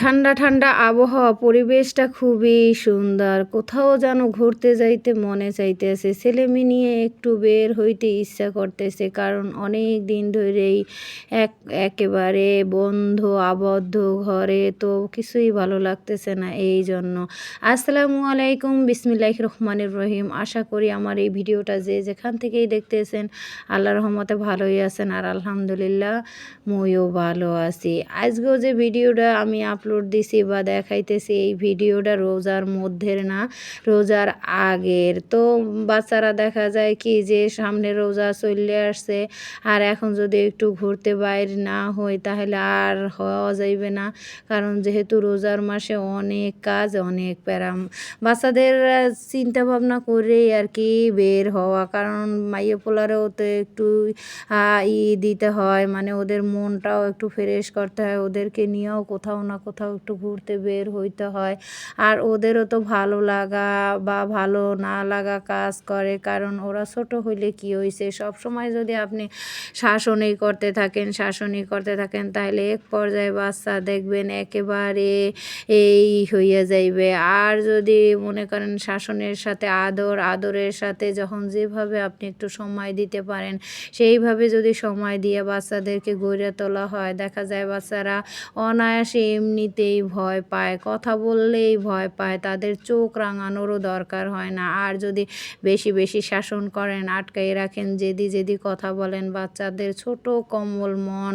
ঠান্ডা ঠান্ডা আবহাওয়া, পরিবেশটা খুবই সুন্দর। কোথাও যেন ঘুরতে যাইতে মনে চাইতেছে। ছেলে মেয়ে নিয়ে একটু বের হইতে ইচ্ছা করতেছে, কারণ অনেক দিন ধরেই এক, একেবারে বন্ধ, আবদ্ধ ঘরে, তো কিছুই ভালো লাগতেছে না এই জন্য। আসসালামু আলাইকুম বিসমিল্লাহ রহমানুর রহিম। আশা করি আমার এই ভিডিওটা যে যেখান থেকেই দেখতেছেন আল্লাহ রহমতে ভালোই আছেন আর আলহামদুলিল্লাহ, মইও ভালো আছি। আজকেও যে ভিডিওটা আমি আপলোড দিছি বা দেখাইতেছি এই ভিডিওটা রোজার মধ্যের না, রোজার আগের। তো বাচ্চারা দেখা যায় কি যে সামনে রোজা চলে আসছে, আর এখন যদি একটু ঘুরতে বাইর না হই তাহলে আর হওয়া যাইবে না, কারণ যেহেতু রোজার মাসে অনেক কাজ, অনেক প্যারাম বাচ্চাদের চিন্তা ভাবনা করেই আর কি বের হওয়া, কারণ মাইয়ে পোলারেও তো একটু ই দিতে হয় মানে ওদের মনটাও একটু ফ্রেশ করতে হয়, ওদেরকে নিয়েও কোথাও না কোথাও একটু ঘুরতে বের হইতে হয়। আর ওদেরও তো ভালো লাগা বা ভালো না লাগা কাজ করে, কারণ ওরা ছোট হইলে কি হয়েছে সবসময় যদি আপনি শাসনই করতে থাকেন, শাসনই করতে থাকেন, তাহলে এক পর্যায়ে বাচ্চা দেখবেন একেবারে এই হইয়া যাইবে। আর যদি মনে করেন শাসনের সাথে, আদর, আদরের সাথে যখন যেভাবে আপনি একটু সময় দিতে পারেন, সেইভাবে যদি সময় দিয়ে বাচ্চাদেরকে গড়ে তোলা হয়, দেখা যায় বাচ্চারা অনায়াসে এমনিতেই ভয় পায়, কথা বললেই ভয় পায়, তাদের চোখ রাঙানোরও দরকার হয় না। আর যদি বেশি বেশি শাসন করেন, আটকাই রাখেন যেদি যেদি কথা বলেন, বাচ্চাদের ছোট কম্বল, মন,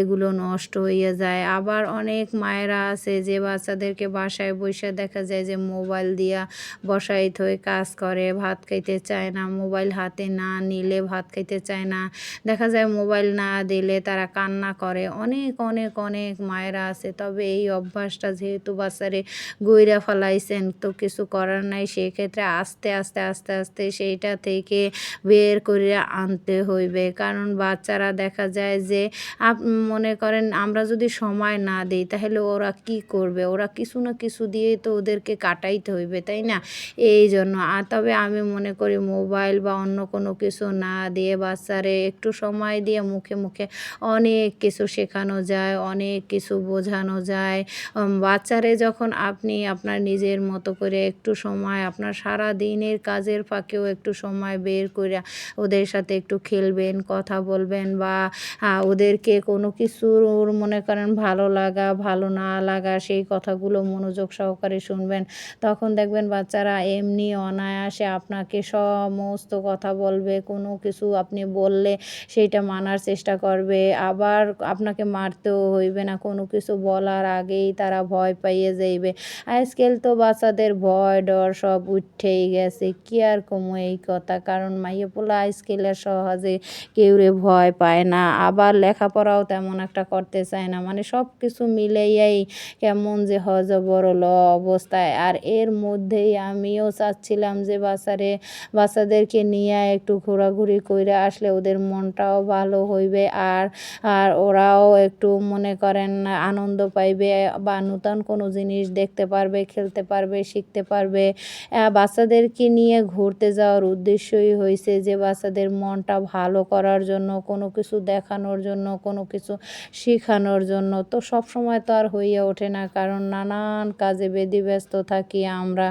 এগুলো নষ্ট হয়ে যায়। আবার অনেক মায়েরা আছে যে বাচ্চাদেরকে বাসায় বসে দেখা যায় যে মোবাইল দিয়া বসাই থয়ে কাজ করে, ভাত খাইতে চায় না, মোবাইল হাতে না নিলে ভাত খাইতে চায় না। দেখা যায় মোবাইল না দিলে তারা কান্না করে। অনেক অনেক অনেক মায়েরা আছে। তবে এই অভ্যাসটা যেহেতু বাচ্চারে গইরা ফেলাইছেন, তো কিছু করার নাই, সেক্ষেত্রে আস্তে আস্তে আস্তে আস্তে সেইটা থেকে বের করে আনতে হইবে। কারণ বাচ্চারা দেখা যায় যে, আপ, মনে করেন আমরা যদি সময় না দিই, তাহলে ওরা কি করবে? ওরা কিছু না কিছু দিয়েই তো ওদেরকে কাটাইতে হইবে, তাই না? এই জন্য। আর তবে আমি মনে করি মোবাইল বা অন্য কোনো কিছু না দিয়ে বাচ্চারে একটু সময় দিয়ে মুখে মুখে অনেক কিছু শেখানো যায়, অনেক কিছু বোঝানো যায়। বাচ্চারে যখন আপনি আপনার নিজের মতো করে একটু সময়, আপনার সারা দিনের কাজের ফাঁকেও একটু সময় বের করে ওদের সাথে একটু খেলবেন, কথা বলবেন বা ওদেরকে কোনো কিছুর মনে করেন ভালো লাগা, ভালো না লাগা সেই কথাগুলো মনোযোগ সহকারে শুনবেন। তখন দেখবেন বাচ্চারা এমনি অনায়াসে আপনাকে সমস্ত কথা বলবে, কোনো কিছু আপনি বললে সেইটা মানার চেষ্টা করবে। আবার আপনাকে মারতেও হইবে না, কোনো কিছু বলার আগেই তারা ভয় পাইয়ে যাইবে। আজকাল তো বাচ্চাদের ভয় ডর সব উঠেই গেছে। কি আর কমো এই কথা? কারণ মাইয়ে পোলা আজকালের সহজে কেউরে ভয় পায় না। আবার লেখাপড়াও তেমন একটা করতে চায় না। মানে সব কিছু মিলাইয়াই কেমন যে হজবরল অবস্থায়। আর এর মধ্যেই আমিও চাচ্ছিলাম যে বাচ্চারে, বাচ্চাদেরকে নিয়ে একটু ঘোরাঘুরি করে আসলে ওদের মনটাও ভালো হইবে। আর আর ওরাও একটু মনে করেন আনন্দ পাইবে। বা নূতন কোনো জিনিস দেখতে পারবে, খেলতে পারবে, শিখতে পারবে। বাচ্চাদেরকে নিয়ে ঘুরতে যাওয়ার উদ্দেশ্যই হয়েছে যে বাচ্চাদের মনটা ভালো করার জন্য, কোনো কিছু দেখানোর জন্য, কোনো কিছু শেখানোর জন্য। তো সব সময় তো আর হইয়া ওঠে না, কারণ নানান কাজে ব্যস্ত থাকি আমরা।